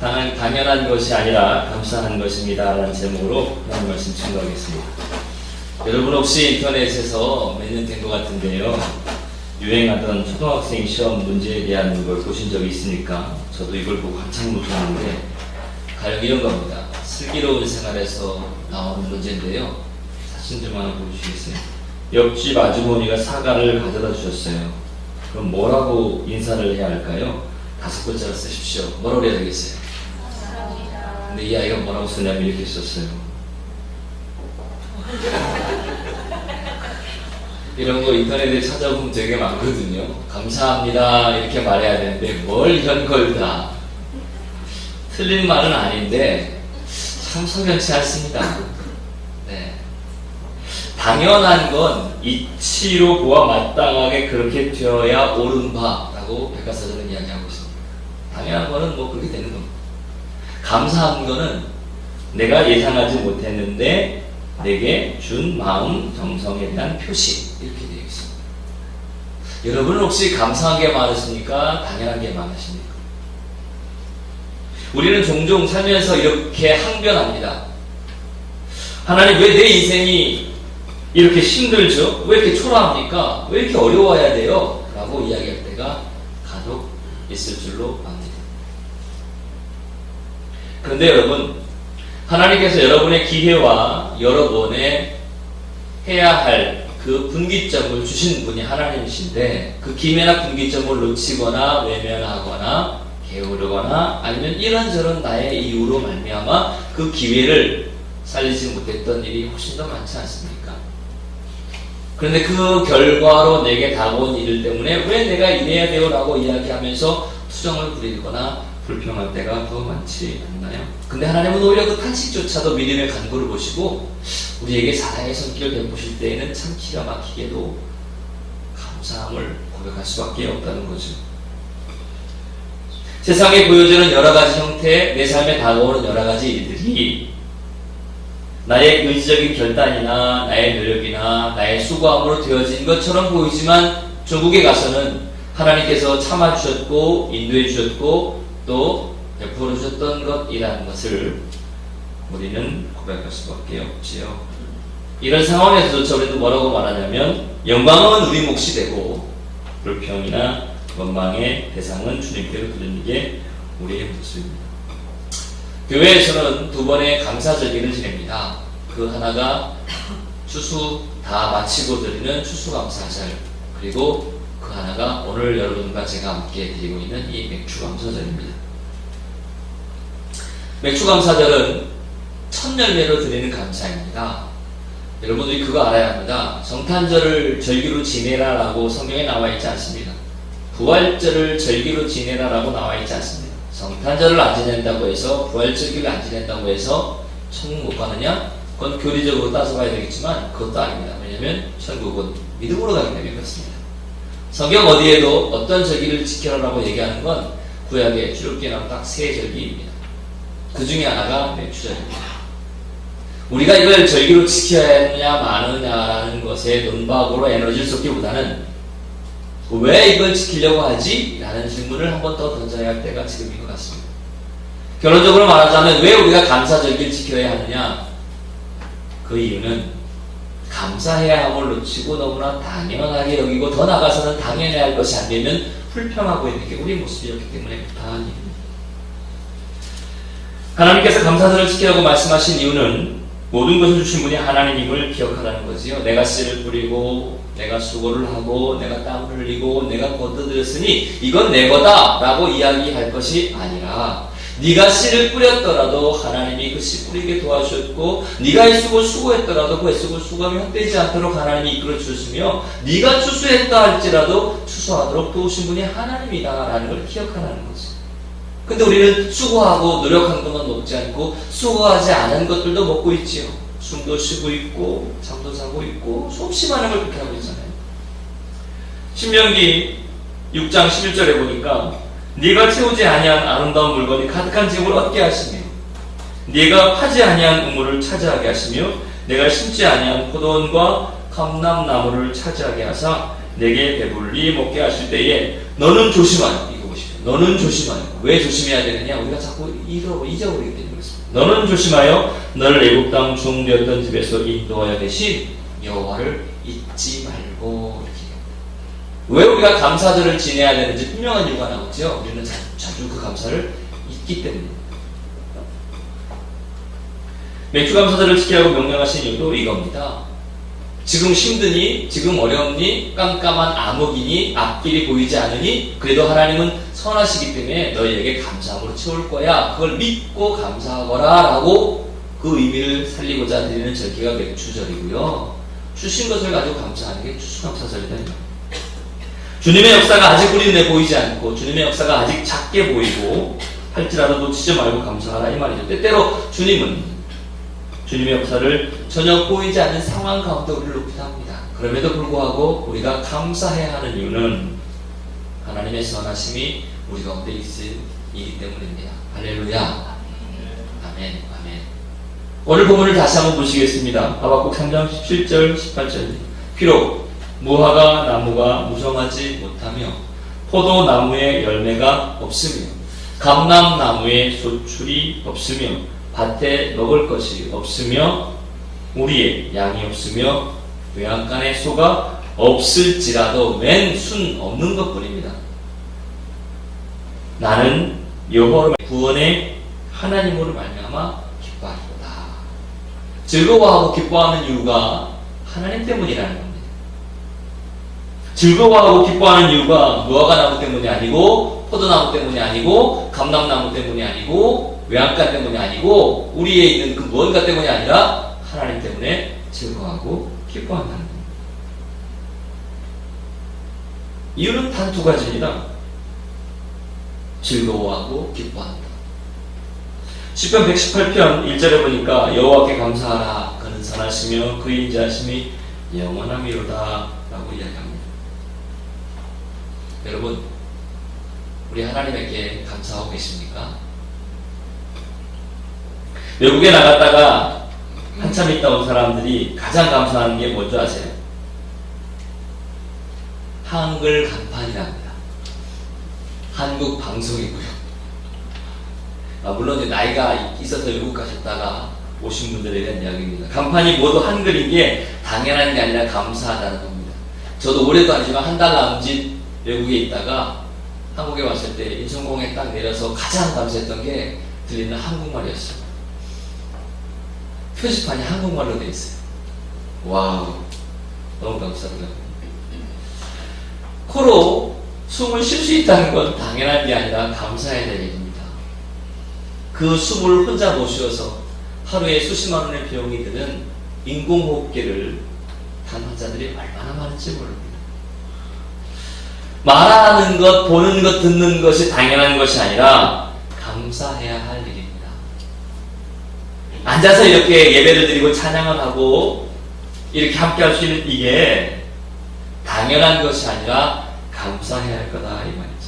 당, 당연한 것이 아니라 감사한 것입니다. 라는 제목으로 하나님 말씀 증거하겠습니다. 여러분 혹시 인터넷에서 몇 년 된 것 같은데요. 유행하던 초등학생 시험 문제에 대한 걸 보신 적이 있습니까? 저도 이걸 보고 한참 놀랐는데 가령 이런 겁니다. 슬기로운 생활에서 나오는 문제인데요. 사진 좀 하나 보여주시겠어요? 옆집 아주머니가 사과를 가져다 주셨어요. 그럼 뭐라고 인사를 해야 할까요? 다섯 글자를 쓰십시오. 뭐라고 해야 되겠어요? 근데 이 아이가 뭐라고 쓰냐면 이렇게 썼어요. 이런 거 인터넷에 찾아보면 되게 많거든요. 감사합니다. 이렇게 말해야 되는데 뭘 이런 걸 다. 틀린 말은 아닌데 참 석연치 않습니다. 네. 당연한 건 이치로 보아 마땅하게 그렇게 되어야 옳은 바라고 백과사전은 이야기하고 있습니다. 당연한 거는 뭐 그렇게 되는 겁니다. 감사한 거는 내가 예상하지 못했는데 내게 준 마음 정성에 대한 표시 이렇게 되어 있습니다. 여러분은 혹시 감사한 게 많으십니까? 당연한 게 많으십니까? 우리는 종종 살면서 이렇게 항변합니다. 하나님 왜 내 인생이 이렇게 힘들죠? 왜 이렇게 초라합니까? 왜 이렇게 어려워야 돼요? 라고 이야기할 때가 간혹 있을 줄로 압니다. 그런데 여러분, 하나님께서 여러분의 기회와 여러분의 해야 할 그 분기점을 주신 분이 하나님이신데 그 기회나 분기점을 놓치거나 외면하거나 게으르거나 아니면 이런저런 나의 이유로 말미암아 그 기회를 살리지 못했던 일이 훨씬 더 많지 않습니까? 그런데 그 결과로 내게 다가온 일 때문에 왜 내가 이래야 돼요? 라고 이야기하면서 투정을 부리거나 불평할 때가 더 많지 않나요? 근데 하나님은 오히려 그 탄식조차도 믿음의 간구를 보시고 우리에게 사랑의 손길을 베푸실 때에는 참 기가 막히게도 감사함을 고백할 수밖에 없다는 거죠. 세상에 보여주는 여러 가지 형태, 내 삶에 다가오는 여러 가지 일들이 나의 의지적인 결단이나 나의 노력이나 나의 수고함으로 되어진 것처럼 보이지만 중국에 가서는 하나님께서 참아주셨고 인도해 주셨고 또 베풀어 주셨던 것이라는 것을 우리는 고백할 수밖에 없지요. 이런 상황에서조차 우리도 뭐라고 말하냐면 영광은 우리 몫이 되고 불평이나 원망의 대상은 주님께로 드리는 게 우리의 몫입니다. 교회에서는 두 번의 감사절기를 지냅니다. 그 하나가 추수 다 마치고 드리는 추수감사절 그리고 그 하나가 오늘 여러분과 제가 함께 드리고 있는 이 맥주감사절입니다. 맥주감사절은 첫 열매로 드리는 감사입니다. 여러분들이 그거 알아야 합니다. 성탄절을 절기로 지내라라고 성경에 나와 있지 않습니다. 부활절을 절기로 지내라라고 나와 있지 않습니다. 성탄절을 안 지낸다고 해서 부활절기를 안 지낸다고 해서 천국 못 가느냐? 그건 교리적으로 따져봐야 되겠지만 그것도 아닙니다. 왜냐하면 천국은 믿음으로 가기 때문에 그렇습니다. 성경 어디에도 어떤 절기를 지켜라라고 얘기하는 건 구약에 출애굽기에 나온 딱 세 절기입니다. 그 중에 하나가 맥주절입니다. 우리가 이걸 절기로 지켜야 하느냐 마느냐라는 것에 논박으로 에너지를 쏟기보다는 왜 이걸 지키려고 하지? 라는 질문을 한 번 더 던져야 할 때가 지금인 것 같습니다. 결론적으로 말하자면 왜 우리가 감사절기를 지켜야 하느냐? 그 이유는 감사해야 함을 놓치고 너무나 당연하게 여기고 더 나가서는 당연해야 할 것이 안 되면 불평하고 있는 게 우리 모습이었기 때문에 그렇다는 일입니다. 하나님께서 감사절을 지키라고 말씀하신 이유는 모든 것을 주신 분이 하나님임을 기억하라는 거지요. 내가 씨를 뿌리고 내가 수고를 하고 내가 땀을 흘리고 내가 걷어들였으니 이건 내 거다라고 이야기할 것이 아니라 네가 씨를 뿌렸더라도 하나님이 그 씨 뿌리게 도와주셨고 네가 애쓰고 수고했더라도 그 애쓰고 수고함이 헛되지 않도록 하나님이 이끌어 주셨으며 네가 추수했다 할지라도 추수하도록 도우신 분이 하나님이다라는 걸 기억하라는 거지. 근데 우리는 수고하고 노력한 것만 먹지 않고 수고하지 않은 것들도 먹고 있지요. 숨도 쉬고 있고 잠도 자고 있고 수없이 많은 걸 그렇게 하고 있잖아요. 신명기 6장 11절에 보니까 네가 채우지 아니한 아름다운 물건이 가득한 집을 얻게 하시며 네가 파지 아니한 우물을 차지하게 하시며 내가 심지 아니한 포도원과 감람나무를 차지하게 하사 내게 배불리 먹게 하실 때에 너는 조심하라 이거 보십시오 너는 조심하여. 왜 조심해야 되느냐? 우리가 자꾸 잃어, 잊어버리기 때문에 그렇습니다. 너는 조심하여 너를 애굽 땅 종되었던 집에서 인도하여 대신 여호와를 잊지 말고 왜 우리가 감사절을 지내야 되는지 분명한 이유가 나오죠. 우리는 자, 자주 그 감사를 잊기 때문입니다. 맥주 감사절을 지키라고 명령하신 이유도 이겁니다. 지금 힘드니, 지금 어렵니, 깜깜한 암흑이니, 앞길이 보이지 않으니, 그래도 하나님은 선하시기 때문에 너희에게 감사함으로 채울 거야. 그걸 믿고 감사하거라. 라고 그 의미를 살리고자 드리는 절기가 맥주절이고요. 주신 것을 가지고 감사하는 게 추수감사절이다. 주님의 역사가 아직 우리 눈에 보이지 않고, 주님의 역사가 아직 작게 보이고, 할지라도 놓치지 말고 감사하라. 이 말이죠. 때때로 주님은 주님의 역사를 전혀 보이지 않는 상황 가운데 우리를 높이다 합니다. 그럼에도 불구하고 우리가 감사해야 하는 이유는 하나님의 선하심이 우리 가운데 있으기 때문입니다. 할렐루야. 아멘. 아멘. 오늘 본문을 다시 한번 보시겠습니다. 하박국 3장 17절 18절 비록 무화과 나무가 무성하지 못하며 포도나무에 열매가 없으며 감람나무에 소출이 없으며 밭에 먹을 것이 없으며 우리의 양이 없으며 외양간에 소가 없을지라도 맨 순 없는 것뿐입니다. 나는 여호와의 구원의 하나님으로 말미암아 기뻐하리로다. 즐거워하고 기뻐하는 이유가 하나님 때문이라는 겁니다. 즐거워하고 기뻐하는 이유가 무화과 나무 때문이 아니고 포도나무 때문이 아니고 감람나무 때문이 아니고 외양간 때문이 아니고 우리에 있는 그 무언가 때문이 아니라 하나님 때문에 즐거워하고 기뻐한다는 겁니다. 이유는 단 두 가지입니다. 즐거워하고 기뻐한다. 10편 118편 1절에 보니까 여호와께 감사하라 그는 선하시며 그 인자하심이 영원함이로다 라고 이야기합니다. 여러분 우리 하나님에게 감사하고 계십니까? 외국에 나갔다가 한참 있다 온 사람들이 가장 감사하는 게 뭔지 아세요? 한글 간판이랍니다. 한국 방송이고요. 아, 물론 나이가 있어서 외국 가셨다가 오신 분들에 대한 이야기입니다. 간판이 모두 한글인 게 당연한 게 아니라 감사하다는 겁니다. 저도 올해도 아니지만 한 달 남짓 외국에 있다가 한국에 왔을 때 인천공에 딱 내려서 가장 감사했던 게 들리는 한국말이었어요. 표지판이 한국말로 돼 있어요. 와우. 너무 감사합니다. 코로 숨을 쉴 수 있다는 건 당연한 게 아니라 감사해야 될 일입니다. 그 숨을 혼자 못 쉬어서 하루에 수십만 원의 비용이 드는 인공호흡기를 단 환자들이 얼마나 많은지 모릅니다. 말하는 것, 보는 것, 듣는 것이 당연한 것이 아니라 감사해야 할 일입니다. 앉아서 이렇게 예배를 드리고 찬양을 하고 이렇게 함께 할 수 있는 이게 당연한 것이 아니라 감사해야 할 거다 이 말이죠.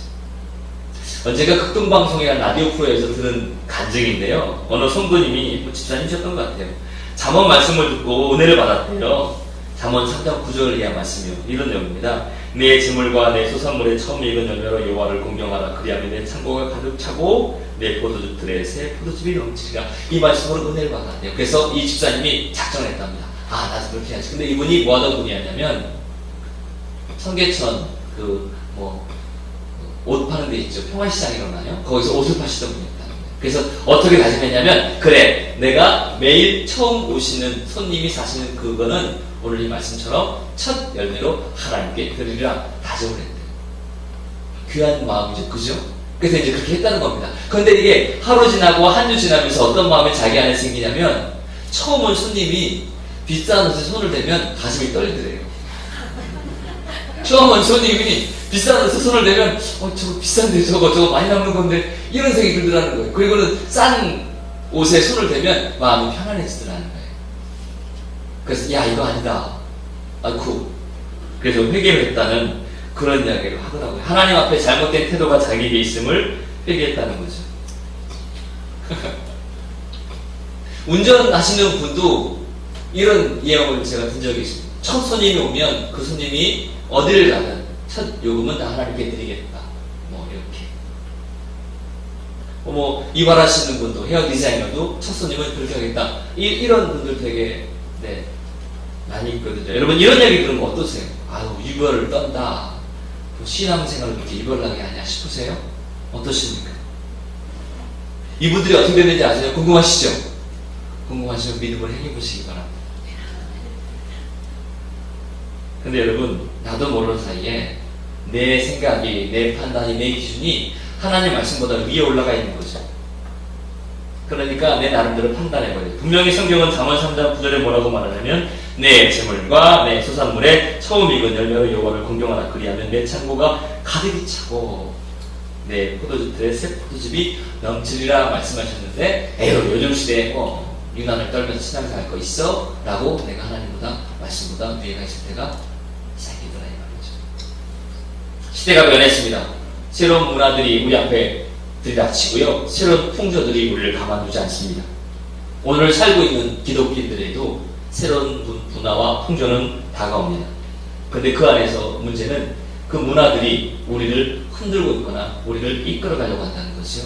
언제가 극동방송이라는 라디오 프로에서 들은 간증인데요. 어느 성도님이 뭐 집사님이셨던 것 같아요. 잠언 말씀을 듣고 은혜를 받았대요. 잠언 3장 9절 이하 말씀이요. 이런 내용입니다. 내 재물과 내 소산물에 처음 익은 열매로 여호와를 공경하라. 그리하면 내 창고가 가득 차고 내 포도주들의 새 포도즙이 넘치리라. 이 말씀으로 은혜를 받았대요. 그래서 이 집사님이 작정했답니다. 아, 나도 그렇게 해야지. 근데 이분이 뭐 하던 분이었냐면 성계천 그뭐 옷 파는 데 있죠. 평안시장이라나요? 거기서 옷을 파시던 분이었다는 거예요. 그래서 어떻게 다짐했냐면 그래 내가 매일 처음 오시는 손님이 사시는 그거는 오늘 이 말씀처럼 첫 열매로 하나님께 드리리라 다짐을 했대요. 귀한 마음이죠. 그죠? 그래서 이제 그렇게 했다는 겁니다. 그런데 이게 하루 지나고 한 주 지나면서 어떤 마음이 자기 안에 생기냐면 처음 온 손님이 비싼 옷에 손을 대면 가슴이 떨리더래요. 처음 온 손님이 비싼 옷에 손을 대면 어 저거 비싼데 저거 저거 많이 남는 건데 이런 생각이 들더라는 거예요. 그리고는 싼 옷에 손을 대면 마음이 편안해지더라는 거예요. 그래서 야 이거 아니다. 아쿠 그래서 회개를 했다는 그런 이야기를 하더라고요. 하나님 앞에 잘못된 태도가 자기에게 있음을 회개했다는 거죠. 운전하시는 분도 이런 예언을 제가 든 적이 있습니다. 첫 손님이 오면 그 손님이 어디를 가든 첫 요금은 다 하나님께 드리겠다. 뭐 이렇게. 어, 뭐 이발하시는 분도 헤어 디자이너도 첫 손님은 그렇게 하겠다. 이, 이런 분들 되게 네, 많이 있거든요. 여러분 이런 얘기 들으면 어떠세요? 아유 이별을 떤다. 그 신앙생활을 그렇게 이별을 하게 하냐 싶으세요? 어떠십니까? 이분들이 어떻게 됐는지 아세요? 궁금하시죠? 궁금하시면 믿음을 행해보시기 바랍니다. 근데 여러분, 나도 모르는 사이에 내 생각이, 내 판단이, 내 기준이 하나님 말씀보다 위에 올라가 있는 거죠. 그러니까 내 나름대로 판단해버려요. 분명히 성경은 잠언 3장 9절에 뭐라고 말하냐면 내 재물과 내 소산물에 처음 익은 열매로 여호와를 공경하라 그리하면 내 창고가 가득히 차고 내 포도주들의 새 포도즙이 넘치리라 말씀하셨는데 에휴 요즘 시대에 뭐 유난을 떨면서 신앙생활 거 있어? 라고 내가 하나님보다 말씀보다 위에가 있을 때가 생기더라 이 말이죠. 시대가 변했습니다. 새로운 문화들이 우리 앞에 들이닥치고요. 새로운 풍조들이 우리를 가만두지 않습니다. 오늘 살고 있는 기독교인들에도 새로운 문화와 풍조는 다가옵니다. 근데 그 안에서 문제는 그 문화들이 우리를 흔들고 있거나 우리를 이끌어가려고 한다는 것이요.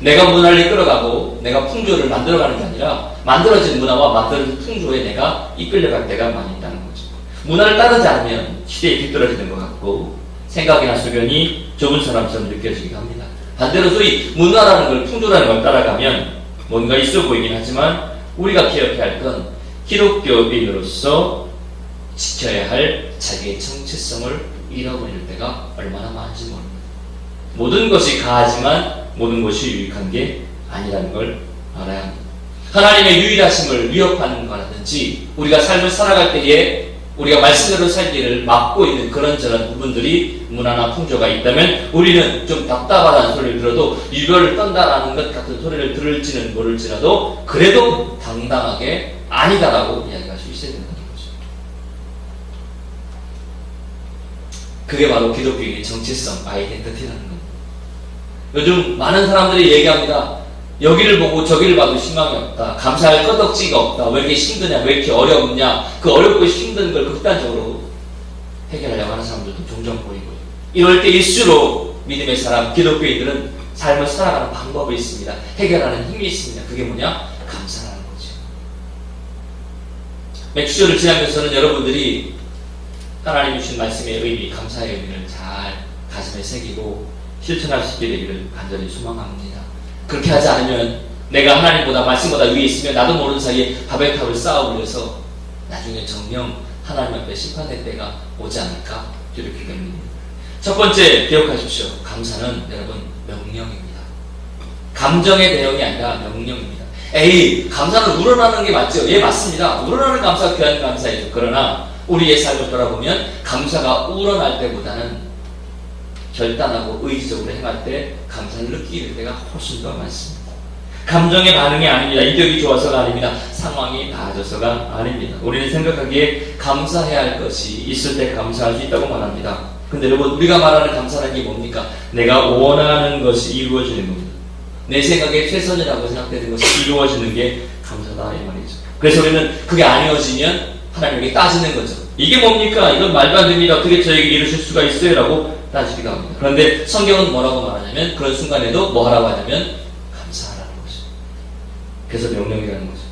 내가 문화를 이끌어가고 내가 풍조를 만들어가는 게 아니라 만들어진 문화와 만들어진 풍조에 내가 이끌려갈 때가 많이 있다는 거죠. 문화를 따르지 않으면 시대에 뒤떨어지는 것 같고 생각이나 소견이 좁은 사람처럼 느껴지기도 합니다. 반대로 소위 문화라는 걸 풍조라는 걸 따라가면 뭔가 있어 보이긴 하지만 우리가 기억해야 할 건 기독교인으로서 지켜야 할 자기의 정체성을 잃어버릴 때가 얼마나 많은지 모릅니다. 모든 것이 가하지만 모든 것이 유익한 게 아니라는 걸 알아야 합니다. 하나님의 유일하심을 위협하는 거라든지 우리가 삶을 살아갈 때에 우리가 말씀대로 살기를 막고 있는 그런저런 부분들이 문화나 풍조가 있다면 우리는 좀 답답하다는 소리를 들어도 유별을 떤다라는 것 같은 소리를 들을지는 모를지라도 그래도 당당하게 아니다라고 이야기할 수 있어야 된다는 거죠. 그게 바로 기독교인의 정체성, 아이덴티티라는 겁니다. 요즘 많은 사람들이 얘기합니다. 여기를 보고 저기를 봐도 희망이 없다. 감사할 끄덕지가 없다. 왜 이렇게 힘드냐? 왜 이렇게 어렵냐? 그 어렵고 힘든 걸 극단적으로 해결하려고 하는 사람들도 종종 보이고요. 이럴 때일수록 믿음의 사람, 기독교인들은 삶을 살아가는 방법이 있습니다. 해결하는 힘이 있습니다. 그게 뭐냐? 감사하는 거죠. 맥주절을 지나면서는 여러분들이 하나님 주신 말씀의 의미, 감사의 의미를 잘 가슴에 새기고 실천할 수 있게 되기를 간절히 소망합니다. 그렇게 하지 않으면 내가 하나님보다 말씀보다 위에 있으면 나도 모르는 사이에 바벨탑을 쌓아 올려서 나중에 정령 하나님 앞에 심판의 때가 오지 않을까 이렇게 됩니다. 첫 번째 기억하십시오. 감사는 여러분 명령입니다. 감정의 대응이 아니라 명령입니다. 에이 감사는 우러나는 게 맞죠? 예 맞습니다. 우러나는 감사 귀한 감사이죠. 그러나 우리의 삶을 돌아보면 감사가 우러날 때보다는 결단하고 의지적으로 행할 때 감사를 느끼는 때가 훨씬 더 많습니다. 감정의 반응이 아닙니다. 인격이 좋아서가 아닙니다. 상황이 나아져서가 아닙니다. 우리는 생각하기에 감사해야 할 것이 있을 때 감사할 수 있다고 말합니다. 근데 여러분 우리가 말하는 감사라는 게 뭡니까? 내가 원하는 것이 이루어지는 겁니다. 내 생각에 최선이라고 생각되는 것이 이루어지는 게 감사다 이 말이죠. 그래서 우리는 그게 아니어지면 하나님에게 따지는 거죠. 이게 뭡니까? 이건 말도 안 됩니다. 어떻게 저에게 이루실 수가 있어요? 라고 따지기도 합니다. 그런데 성경은 뭐라고 말하냐면 그런 순간에도 뭐 하라고 하냐면 감사하라는 거죠. 그래서 명령이라는 거죠.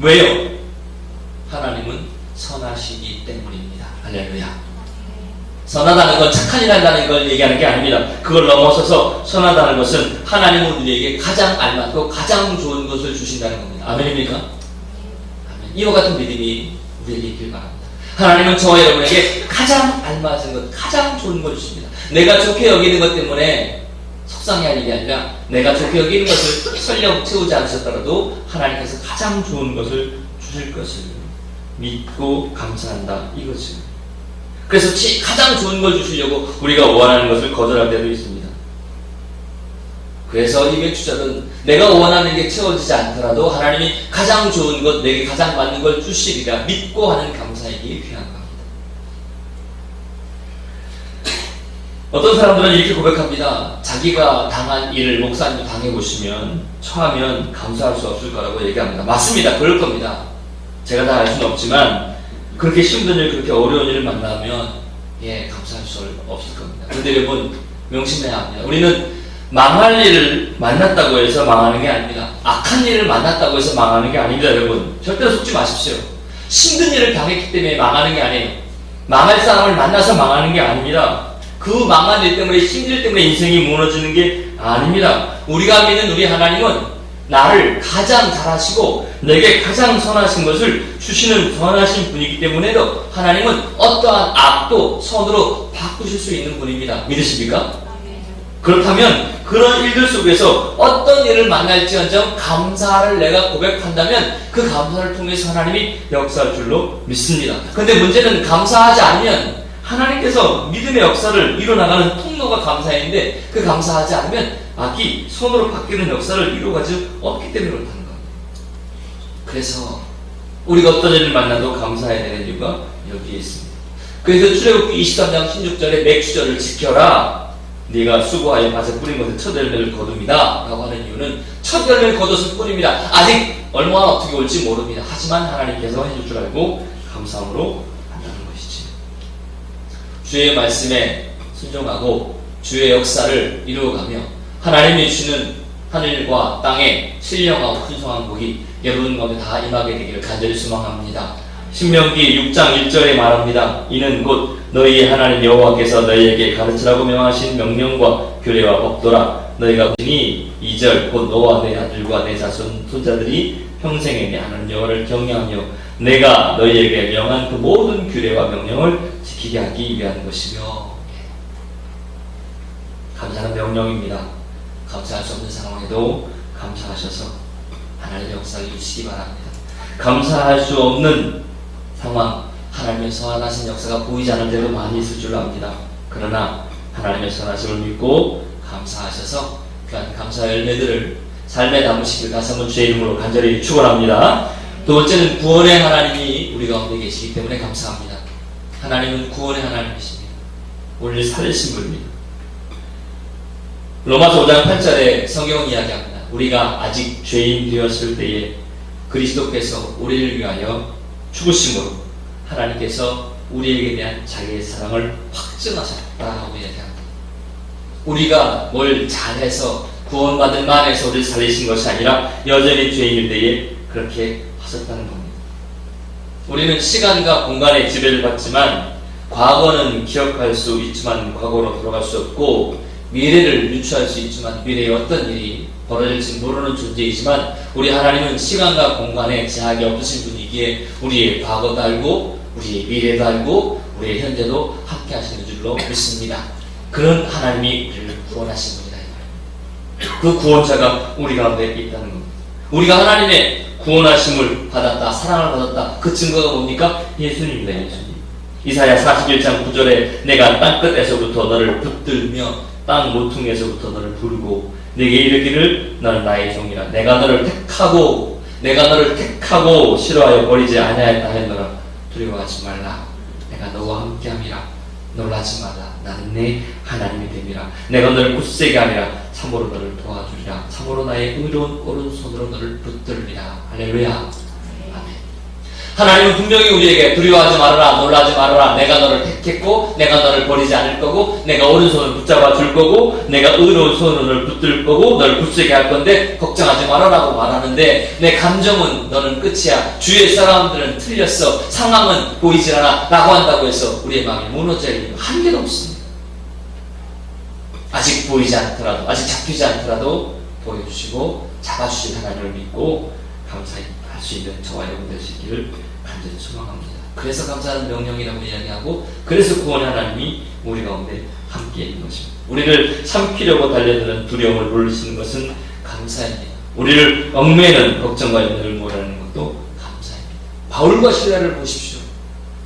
왜요? 하나님은 선하시기 때문입니다. 할렐루야. 선하다는 건 착한 일 한다는 걸 얘기하는 게 아닙니다. 그걸 넘어서서 선하다는 것은 하나님은 우리에게 가장 알맞고 가장 좋은 것을 주신다는 겁니다. 아멘입니까? 아멘. 이와 같은 믿음이 우리에게 있길 바랍니다. 하나님은 저와 여러분에게 가장 알맞은 것, 가장 좋은 걸 주십니다. 내가 좋게 여기는 것 때문에 속상해할 일이 아니라 내가 좋게 여기는 것을 설령 채우지 않으셨더라도 하나님께서 가장 좋은 것을 주실 것을 믿고 감사한다 이거죠. 그래서 가장 좋은 걸 주시려고 우리가 원하는 것을 거절할 때도 있습니다. 그래서 이 맥주절은 내가 원하는 게 채워지지 않더라도 하나님이 가장 좋은 것, 내게 가장 맞는 걸 주시리라 믿고 하는 감사이기 귀한 겁니다. 어떤 사람들은 이렇게 고백합니다. 자기가 당한 일을 목사님도 당해보시면 처하면 감사할 수 없을 거라고 얘기합니다. 맞습니다. 그럴 겁니다. 제가 다 알 수는 없지만 그렇게 힘든 일, 그렇게 어려운 일을 만나면 예, 감사할 수 없을 겁니다. 그런데 여러분 명심해야 합니다. 우리는 망할 일을 만났다고 해서 망하는 게 아닙니다. 악한 일을 만났다고 해서 망하는 게 아닙니다, 여러분. 절대 속지 마십시오. 힘든 일을 당했기 때문에 망하는 게 아니에요. 망할 사람을 만나서 망하는 게 아닙니다. 그 망한 일 때문에 힘들 때문에 인생이 무너지는 게 아닙니다. 우리가 믿는 우리 하나님은 나를 가장 잘하시고 내게 가장 선하신 것을 주시는 선하신 분이기 때문에도 하나님은 어떠한 악도 선으로 바꾸실 수 있는 분입니다. 믿으십니까? 그렇다면 그런 일들 속에서 어떤 일을 만날지언정 감사를 내가 고백한다면 그 감사를 통해서 하나님이 역사할 줄로 믿습니다. 근데 문제는 감사하지 않으면 하나님께서 믿음의 역사를 이뤄나가는 통로가 감사인데 그 감사하지 않으면 악이 손으로 바뀌는 역사를 이루어가지 없기 때문에 그렇다는 겁니다. 그래서 우리가 어떤 일을 만나도 감사해야 되는 이유가 여기에 있습니다. 그래서 출애굽기 23장 16절에 맥주절을 지켜라. 네가 수고하여 밭에 뿌린 것에 첫 열매를 거둡니다. 라고 하는 이유는 첫 열매를 거뒀을 뿐입니다. 아직 얼마나 어떻게 올지 모릅니다. 하지만 하나님께서 해줄 줄 알고 감사함으로 한다는 것이지. 주의 말씀에 순종하고 주의 역사를 이루어가며 하나님이 주시는 하늘과 땅에 신령하고 풍성한 복이 여러분 가운데 다 임하게 되기를 간절히 소망합니다. 신명기 6장 1절에 말합니다. 이는 곧 너희 하나님 여호와께서 너희에게 가르치라고 명하신 명령과 규례와 법도라. 너희가 보시니 2절 곧 너와 내 아들과 내 자손 손자들이 평생에 내 하나님 여호와를 경외하며 내가 너희에게 명한 그 모든 규례와 명령을 지키게 하기 위한 것이며 감사는 명령입니다. 감사할 수 없는 상황에도 감사하셔서 하나님의 역사를 이루시기 바랍니다. 감사할 수 없는 상황, 하나님의 선하신 역사가 보이지 않을 때도 많이 있을 줄 압니다. 그러나 하나님의 선하심을 믿고 감사하셔서 귀한 감사 열매들을 삶에 담으시길 한번 주의 이름으로 간절히 축원합니다. 두 번째는 구원의 하나님이 우리 가운데 계시기 때문에 감사합니다. 하나님은 구원의 하나님이십니다. 우리를 살리신 분입니다. 로마서 5장 8절에 성경은 이야기합니다. 우리가 아직 죄인 되었을 때에 그리스도께서 우리를 위하여 죽으심으로 하나님께서 우리에게 대한 자기의 사랑을 확증하셨다라고 이야기합니다. 우리가 뭘 잘해서 구원받은 만에서 우리를 살리신 것이 아니라 여전히 죄인일 때에 그렇게 하셨다는 겁니다. 우리는 시간과 공간의 지배를 받지만 과거는 기억할 수 있지만 과거로 돌아갈 수 없고 미래를 유추할 수 있지만 미래에 어떤 일이 벌어질지 모르는 존재이지만 우리 하나님은 시간과 공간에 제약이 없으신 분이기에 우리의 과거도 알고 우리의 미래도 알고 우리의 현재도 함께 하시는 줄로 믿습니다. 그런 하나님이 우리를 구원하신 분이다. 그 구원자가 우리 가운데 있다는 겁니다. 우리가 하나님의 구원하심을 받았다, 사랑을 받았다. 그 증거가 뭡니까? 예수님이다, 예수님. 이사야 41장 9절에 내가 땅끝에서부터 너를 붙들며 땅 모퉁이에서부터 너를 부르고 내게 이르기를 너는 나의 종이라. 내가 너를 택하고 내가 너를 택하고 싫어하여 버리지 아니하였다 하였노라. 두려워하지 말라. 내가 너와 함께함이라. 놀라지 말라. 나는 내 하나님이 됨이라. 내가 너를 굳세게 하리라. 참으로 너를 도와주리라. 참으로 나의 의로운 오른손으로 너를 붙들리라. 할렐루야 하나님은 분명히 우리에게 두려워하지 말아라, 놀라지 말아라. 내가 너를 택했고, 내가 너를 버리지 않을 거고, 내가 오른손을 붙잡아 줄 거고, 내가 의로운 너를 붙들 거고, 너를 굳세게 할 건데, 걱정하지 말아라고 말하는데, 내 감정은 너는 끝이야. 주위의 사람들은 틀렸어. 상황은 보이질 않아. 라고 한다고 해서 우리의 마음이 무너져 있는 한 개도 없습니다. 아직 보이지 않더라도, 아직 잡히지 않더라도 보여주시고, 잡아주신 하나님을 믿고, 감사히 할 수 있는 저와 여러분 되시기를 간절히 소망합니다. 그래서 감사하는 명령이라고 이야기하고 그래서 구원의 하나님이 우리 가운데 함께 있는 것입니다. 우리를 삼키려고 달려드는 두려움을 물리시는 것은 감사입니다. 우리를 얽매는 걱정과 염려를 몰아내는 것도 감사입니다. 바울과 신라를 보십시오.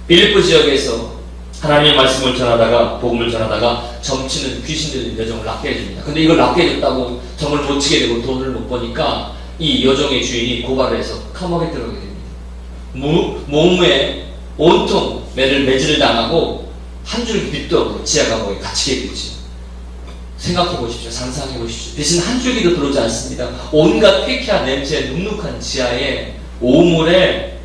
빌리포 지역에서 하나님의 말씀을 전하다가 복음을 전하다가 점치는 귀신들이 여정을 낫게 해줍니다. 근데 이걸 낫게 해줬다고 정을 못 치게 되고 돈을 못 버니까 이 여정의 주인이 고발을 해서 감옥에 들어가게 됩니다. 무, 몸에 온통 매를 매질을 당하고 한 줄 빛도 없고 지하 감옥에 갇히게 되죠. 생각해 보십시오. 상상해 보십시오. 대신 한 줄기도 들어오지 않습니다. 온갖 쾌쾌한 냄새, 눅눅한 지하에 오물에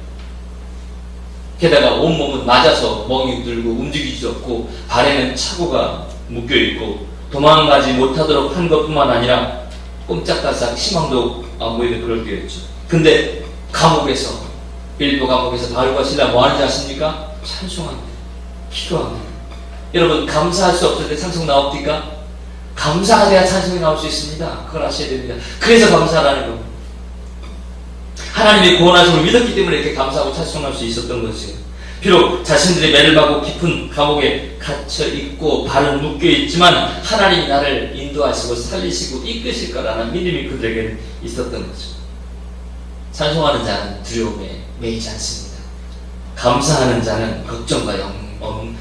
게다가 온몸은 맞아서 멍이 들고 움직이지 없고 발에는 차고가 묶여 있고 도망가지 못하도록 한 것뿐만 아니라 꼼짝달싹 희망도 안 보이는 그럴 때였죠. 근데 감옥에서 빌보 감옥에서 바울과 신라 뭐 하는지 아십니까? 찬송합니다. 기도합니다. 여러분 감사할 수 없을 때 찬송 나옵니까? 감사해야 찬송이 나올 수 있습니다. 그걸 아셔야 됩니다. 그래서 감사라는 겁니다. 하나님의 구원하심을 믿었기 때문에 이렇게 감사하고 찬송할 수 있었던 것이에요. 비록 자신들의 매를 받고 깊은 감옥에 갇혀 있고 발은 묶여 있지만 하나님이 나를 인도하시고 살리시고 이끄실 거라는 믿음이 그들에게 있었던 거죠. 찬송하는 자는 두려움에 매이지 않습니다. 감사하는 자는 걱정과 염, 엄,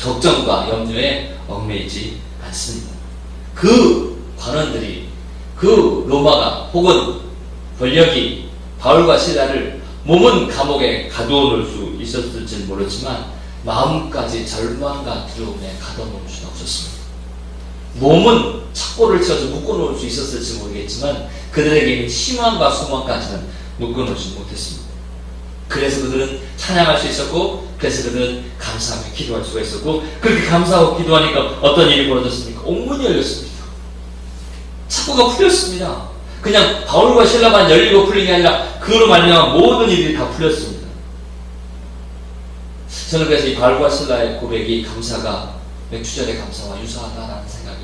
걱정과 염려에 얽매이지 않습니다. 그 관원들이 그 로마가 혹은 권력이 바울과 신라를 몸은 감옥에 가두어 놓을 수 있었을지는 모르지만 마음까지 절망과 두려움에 가둬놓을 수는 없었습니다. 몸은 착고를 쳐서 묶어놓을 수 있었을지 모르겠지만 그들에게는 희망과 소망까지는 묶어놓지 못했습니다. 그래서 그들은 찬양할 수 있었고 그래서 그들은 감사하며 기도할 수가 있었고 그렇게 감사하고 기도하니까 어떤 일이 벌어졌습니까? 옥문이 열렸습니다. 착고가 풀렸습니다. 그냥 바울과 신라만 열리고 풀린 게 아니라 그로 말미암아 모든 일들이 다 풀렸습니다. 저는 그래서 이 바울과 신라의 고백이 감사가 맥주절의 감사와 유사하다라는 생각이.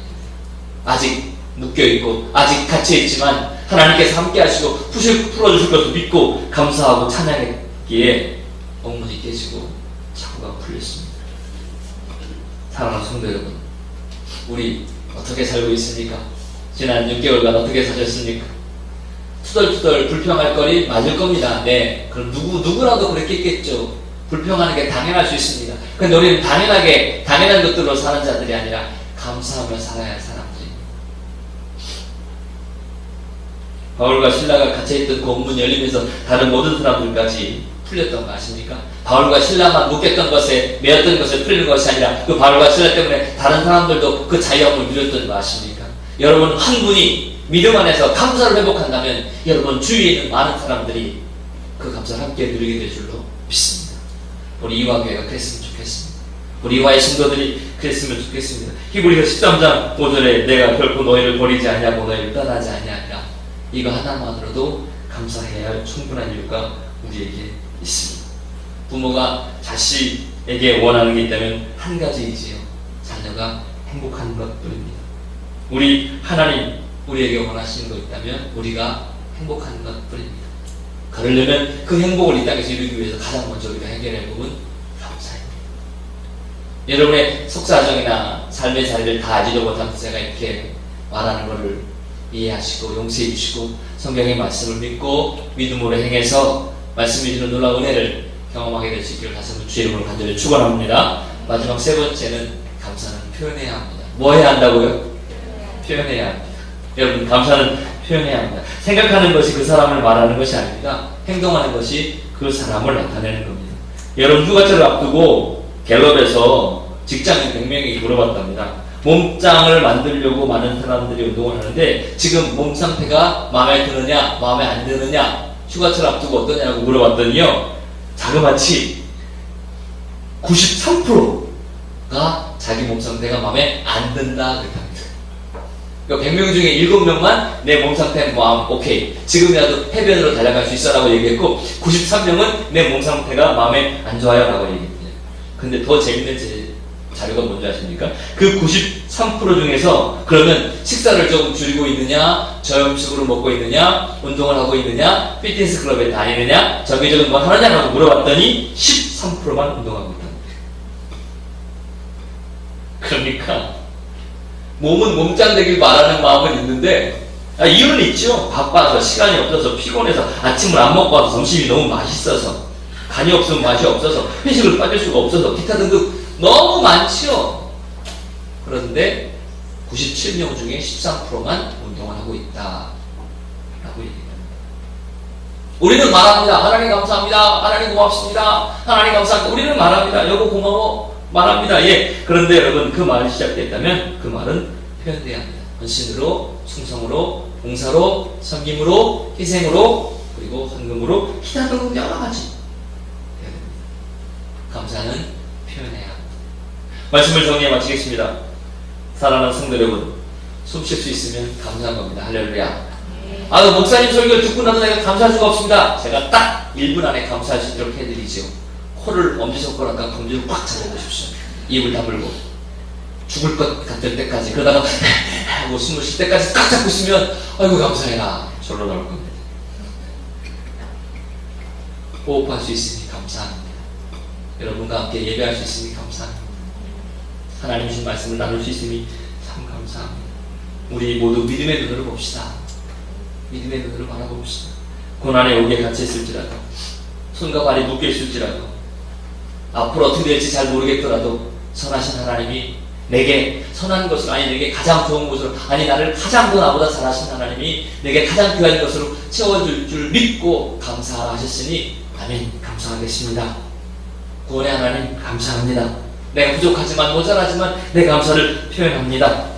아직 묶여 있고 아직 갇혀 있지만 하나님께서 함께 하시고 푸실 풀어주실 것을 믿고 감사하고 찬양했기에 옥문이 깨지고 착고가 풀렸습니다. 사랑하는 성도 여러분, 우리 어떻게 살고 있습니까? 지난 6개월간 어떻게 사셨습니까? 투덜투덜 불평할 거리 맞을 겁니다. 네. 그럼 누구, 누구라도 그랬겠겠죠. 불평하는 게 당연할 수 있습니다. 근데 우리는 당연하게, 당연한 것들로 사는 자들이 아니라 감사하며 살아야 할사람들입니다. 바울과 신라가 갇혀있던 공문 열리면서 다른 모든 사람들까지 풀렸던 거 아십니까? 바울과 신라만 묶였던 것에, 매였던 것에 풀리는 것이 아니라 그 바울과 신라 때문에 다른 사람들도 그 자유함을 누렸던 거 아십니까? 여러분 한 분이 믿음 안에서 감사를 회복한다면 여러분 주위에 있는 많은 사람들이 그 감사를 함께 누리게 될 줄로 믿습니다. 우리 이화교회가 그랬으면 좋겠습니다. 우리 이화의 성도들이 그랬으면 좋겠습니다. 히브리서 13장 5절에 내가 결코 너희를 버리지 아니하고 너희를 떠나지 아니하리라. 이거 하나만으로도 감사해야 할 충분한 이유가 우리에게 있습니다. 부모가 자식에게 원하는 게 있다면 한 가지이지요. 자녀가 행복한 것뿐입니다. 우리 하나님 우리에게 원하시는 거 있다면 우리가 행복한 것뿐입니다. 그러려면 그 행복을 이 땅에서 이루기 위해서 가장 먼저 우리가 해결해야 할 부분 감사입니다. 여러분의 속사정이나 삶의 자리를 다 알지도 못하면서 제가 이렇게 말하는 것을 이해하시고 용서해 주시고 성경의 말씀을 믿고 믿음으로 행해서 말씀이 주는 놀라운 은혜를 경험하게 될 수 있기를 다시 한번 주의 이름으로 간절히 축원합니다. 마지막 세 번째는 감사는 표현해야 합니다. 뭐 해야 한다고요? 표현해야 합니다. 여러분 감사는 표현해야 합니다. 생각하는 것이 그 사람을 말하는 것이 아닙니다. 행동하는 것이 그 사람을 나타내는 겁니다. 여러분 휴가철을 앞두고 갤럽에서 직장인 100명에게 물어봤답니다. 몸짱을 만들려고 많은 사람들이 운동을 하는데 지금 몸 상태가 마음에 드느냐 마음에 안 드느냐 휴가철 앞두고 어떠냐고 물어봤더니요 자그마치 93%가 자기 몸 상태가 마음에 안 든다 그랬답니다. 그러니까 100명 중에 7명만 내 몸 상태는 마음 오케이 지금이라도 해변으로 달려갈 수 있어 라고 얘기했고 93명은 내 몸 상태가 마음에 안 좋아요 라고 얘기했습니다. 근데 더 재밌는 제 자료가 뭔지 아십니까? 그 93% 중에서 그러면 식사를 조금 줄이고 있느냐, 저염식으로 먹고 있느냐, 운동을 하고 있느냐, 피트니스 클럽에 다니느냐, 정기적인 뭐 하느냐라고 물어봤더니 13%만 운동하고 거예요. 그러니까 몸은 몸짱 되길 바라는 마음은 있는데 아, 이유는 있죠. 바빠서 시간이 없어서 피곤해서 아침을 안 먹고 와서 점심이 너무 맛있어서 간이 없으면 맛이 없어서 회식을 빠질 수가 없어서 기타 등등 너무 많지요. 그런데 97명 중에 13%만 운동을 하고 있다. 라고 얘기합니다. 우리는 말합니다. 하나님 감사합니다. 하나님 고맙습니다. 하나님 감사합니다. 우리는 말합니다. 여보 고마워. 말합니다. 예. 그런데 여러분 그 말이 시작됐다면 그 말은 표현돼야 합니다. 헌신으로, 충성으로, 봉사로, 섬김으로, 희생으로, 그리고 헌금으로 등등 여러 가지. 감사는 표현해야 합니다. 말씀을 정리해 마치겠습니다. 사랑하는 성도 여러분, 숨 쉴 수 있으면 감사한 겁니다. 할렐루야. 아, 그 목사님 설교를 듣고 나도 내가 감사할 수가 없습니다. 제가 딱 1분 안에 감사할 수 있도록 해드리죠. 코를 엄지손가락과 검지로 꽉 잡아보십시오. 입을 다물고. 죽을 것 같을 때까지. 그러다가 하고 숨을 쉴 때까지 꽉 잡고 있으면, 아이고, 감사해라. 절로 나올 겁니다. 호흡할 수 있으니 감사합니다. 여러분과 함께 예배할 수 있으니 감사합니다. 하나님 주신 말씀을 나눌 수 있으니 참 감사합니다. 우리 모두 믿음의 눈으로 봅시다. 믿음의 눈으로 바라봅시다. 고난의 오기에 갇혀 있을지라도 손과 발이 묶여 있을지라도 앞으로 어떻게 될지 잘 모르겠더라도 선하신 하나님이 내게 선한 것을 아니 내게 가장 좋은 것으로 아니 나를 가장 더 나보다 잘하신 하나님이 내게 가장 귀한 것으로 채워줄 줄 믿고 감사하셨으니 아멘 감사하겠습니다. 구원의 하나님 감사합니다. 내가 부족하지만 모자라지만 내 감사를 표현합니다.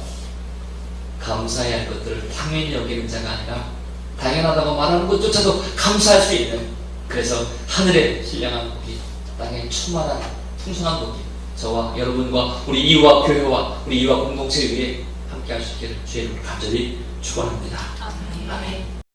감사해야 할 것들을 당연히 여기는 자가 아니라 당연하다고 말하는 것조차도 감사할 수 있는 그래서 하늘의 신령한 복이 땅에 충만한 풍성한 복이 저와 여러분과 우리 이웃과 교회와 우리 이웃과 공동체 위에 함께 할 수 있기를 주의 간절히 축원합니다. 아멘.